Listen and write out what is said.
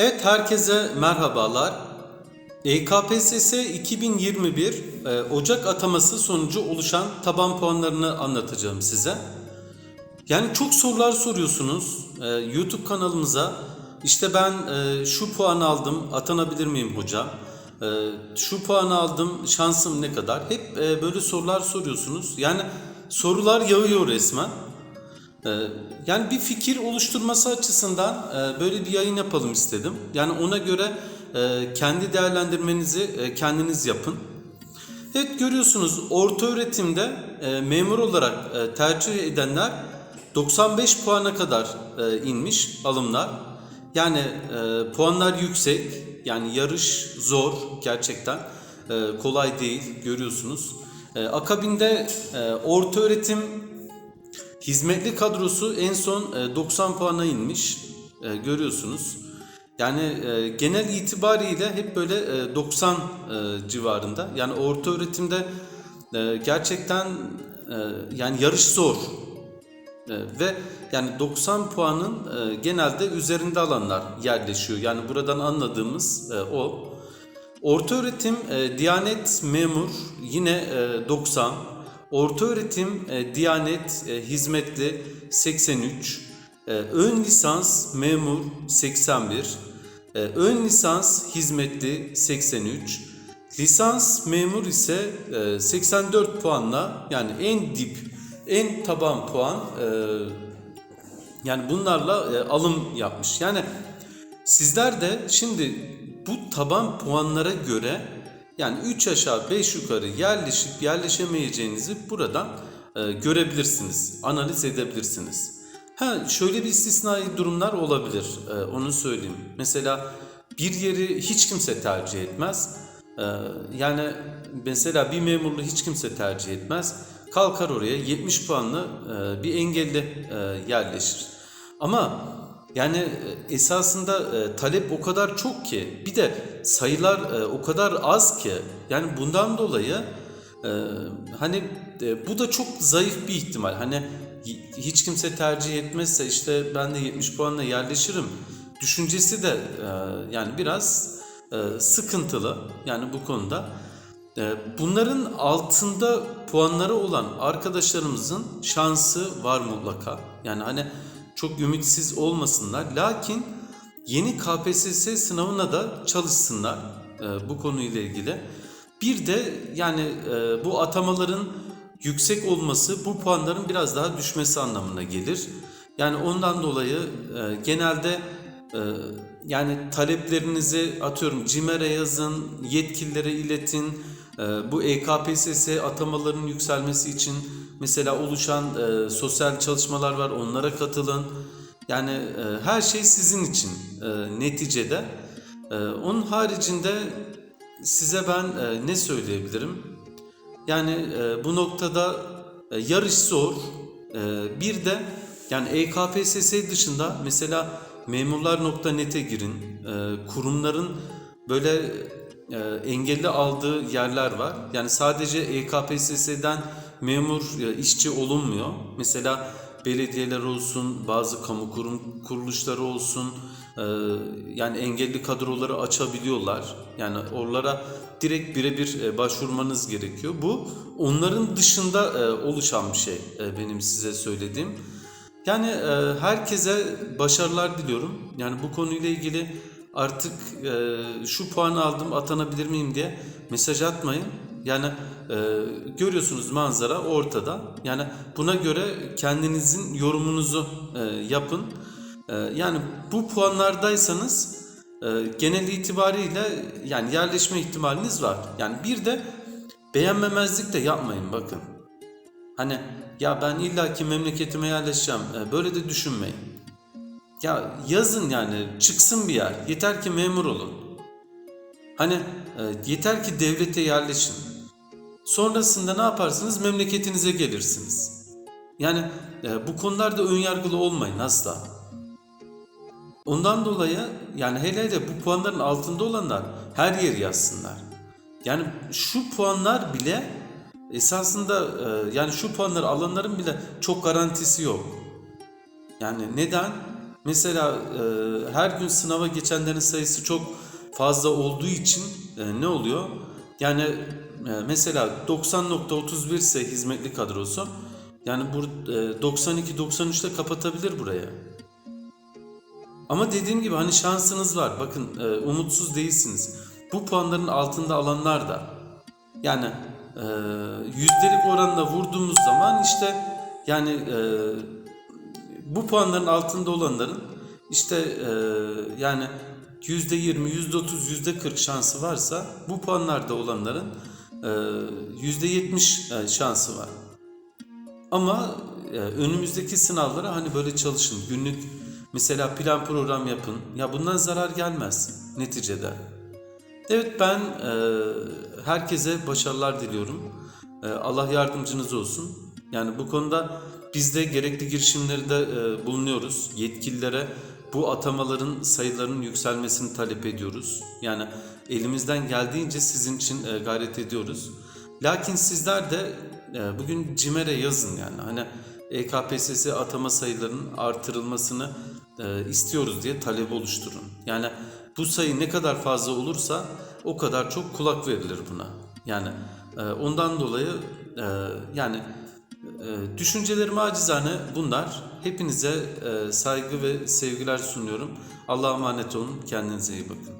Evet herkese merhabalar. E EKPSS 2021 e, Ocak ataması sonucu oluşan taban puanlarını anlatacağım size. Yani çok sorular soruyorsunuz e, YouTube kanalımıza. İşte ben şu puan aldım, atanabilir miyim hocam? Şu puanı aldım, şansım ne kadar? Hep böyle sorular soruyorsunuz. Yani sorular yağıyor resmen. Ee, Yani bir fikir oluşturması açısından e, böyle bir yayın yapalım istedim. Yani ona göre e, kendi değerlendirmenizi e, kendiniz yapın. Evet görüyorsunuz orta öğretimde memur olarak tercih edenler 95 puana kadar inmiş alımlar. Yani puanlar yüksek. Yani yarış zor gerçekten. Kolay değil görüyorsunuz. Akabinde orta öğretim Hizmetli kadrosu en son e, 90 puana inmiş. E, Görüyorsunuz. Yani e, genel itibariyle hep böyle e, 90 e, civarında. Yani orta öğretimde e, gerçekten e, yani yarış zor. E, Ve yani 90 puanın e, genelde üzerinde alanlar yerleşiyor. Yani buradan anladığımız e, o. Orta öğretim e, Diyanet memur yine e, 90. Orta öğretim e, Diyanet e, hizmetli 83. E, ön lisans memur 81. E, ön lisans hizmetli 83. Lisans memur ise e, 84 puanla yani en dip en taban puan e, yani bunlarla e, alım yapmış. Yani sizler de şimdi bu taban puanlara göre yani 3 aşağı 5 yukarı yerleşip yerleşemeyeceğinizi buradan e, görebilirsiniz. Analiz edebilirsiniz. Ha şöyle bir istisnai durumlar olabilir. e, onu söyleyeyim. Mesela bir yeri hiç kimse tercih etmez. E, yani mesela bir memurluğu hiç kimse tercih etmez. Kalkar oraya 70 puanlı e, bir engelli e, yerleşir. Ama yani e, esasında e, talep o kadar çok ki bir de sayılar e, o kadar az ki yani bundan dolayı e, hani e, bu da çok zayıf bir ihtimal. Hani hiç kimse tercih etmezse işte ben de 70 puanla yerleşirim düşüncesi de e, yani biraz e, sıkıntılı yani bu konuda. E, Bunların altında puanları olan arkadaşlarımızın şansı var mutlaka. Yani hani çok ümitsiz olmasınlar. Lakin yeni KPSS sınavına da çalışsınlar e, bu konuyla ilgili. Bir de yani e, bu atamaların yüksek olması bu puanların biraz daha düşmesi anlamına gelir. Yani ondan dolayı e, genelde e, yani taleplerinizi atıyorum CİMER'e yazın, yetkililere iletin. E, bu EKPSS atamalarının yükselmesi için mesela oluşan e, sosyal çalışmalar var onlara katılın. Yani e, her şey sizin için e, neticede. E, onun haricinde size ben e, ne söyleyebilirim? Yani e, bu noktada e, yarış zor. E, bir de yani EKPSS dışında mesela memurlar.net'e girin. E, kurumların böyle e, engelli aldığı yerler var. Yani sadece EKPSS'den memur e, işçi olunmuyor. Mesela belediyeler olsun, bazı kamu kurum kuruluşları olsun, e, yani engelli kadroları açabiliyorlar. Yani oralara direkt birebir e, başvurmanız gerekiyor. Bu onların dışında e, oluşan bir şey benim size söylediğim. Yani herkese başarılar diliyorum. Yani bu konuyla ilgili artık şu puanı aldım atanabilir miyim diye mesaj atmayın. Yani e, görüyorsunuz manzara ortada. Yani buna göre kendinizin yorumunuzu e, yapın. E, yani bu puanlardaysanız e, genel itibariyle yani yerleşme ihtimaliniz var. Yani bir de beğenmemezlik de yapmayın bakın. Hani ya ben illaki memleketime yerleşeceğim. e, Böyle de düşünmeyin. Ya yazın yani çıksın bir yer. Yeter ki memur olun. Hani e, yeter ki devlete yerleşin. Sonrasında ne yaparsınız? Memleketinize gelirsiniz. Yani e, bu konularda önyargılı olmayın asla. Ondan dolayı yani hele hele bu puanların altında olanlar her yeri yazsınlar. Yani şu puanlar bile esasında e, yani şu puanları alanların bile çok garantisi yok. Yani neden? Mesela e, her gün sınava geçenlerin sayısı çok fazla olduğu için e, ne oluyor? Yani mesela 90.31 ise hizmetli kadrosu yani bu e, 92-93'te kapatabilir buraya. Ama dediğim gibi hani şansınız var. Bakın e, umutsuz değilsiniz. Bu puanların altında alanlar da yani e, yüzdelik oranla vurduğumuz zaman işte yani e, bu puanların altında olanların işte e, yani yüzde yirmi, yüzde otuz, yüzde kırk şansı varsa bu puanlarda olanların e, yüzde yetmiş e, şansı var. Ama e, önümüzdeki sınavlara hani böyle çalışın. Günlük mesela plan program yapın. Ya bundan zarar gelmez neticede. Evet ben e, herkese başarılar diliyorum. Allah yardımcınız olsun. Yani bu konuda biz de gerekli girişimlerde e, bulunuyoruz. Yetkililere bu atamaların sayılarının yükselmesini talep ediyoruz. Yani elimizden geldiğince sizin için e, gayret ediyoruz. Lakin sizler de e, bugün CİMER'e yazın yani hani EKPSS atama sayılarının artırılmasını e, istiyoruz diye talep oluşturun. Yani bu sayı ne kadar fazla olursa o kadar çok kulak verilir buna. Yani ondan dolayı yani e, düşüncelerim acizane bunlar. Hepinize e, saygı ve sevgiler sunuyorum. Allah'a emanet olun. Kendinize iyi bakın.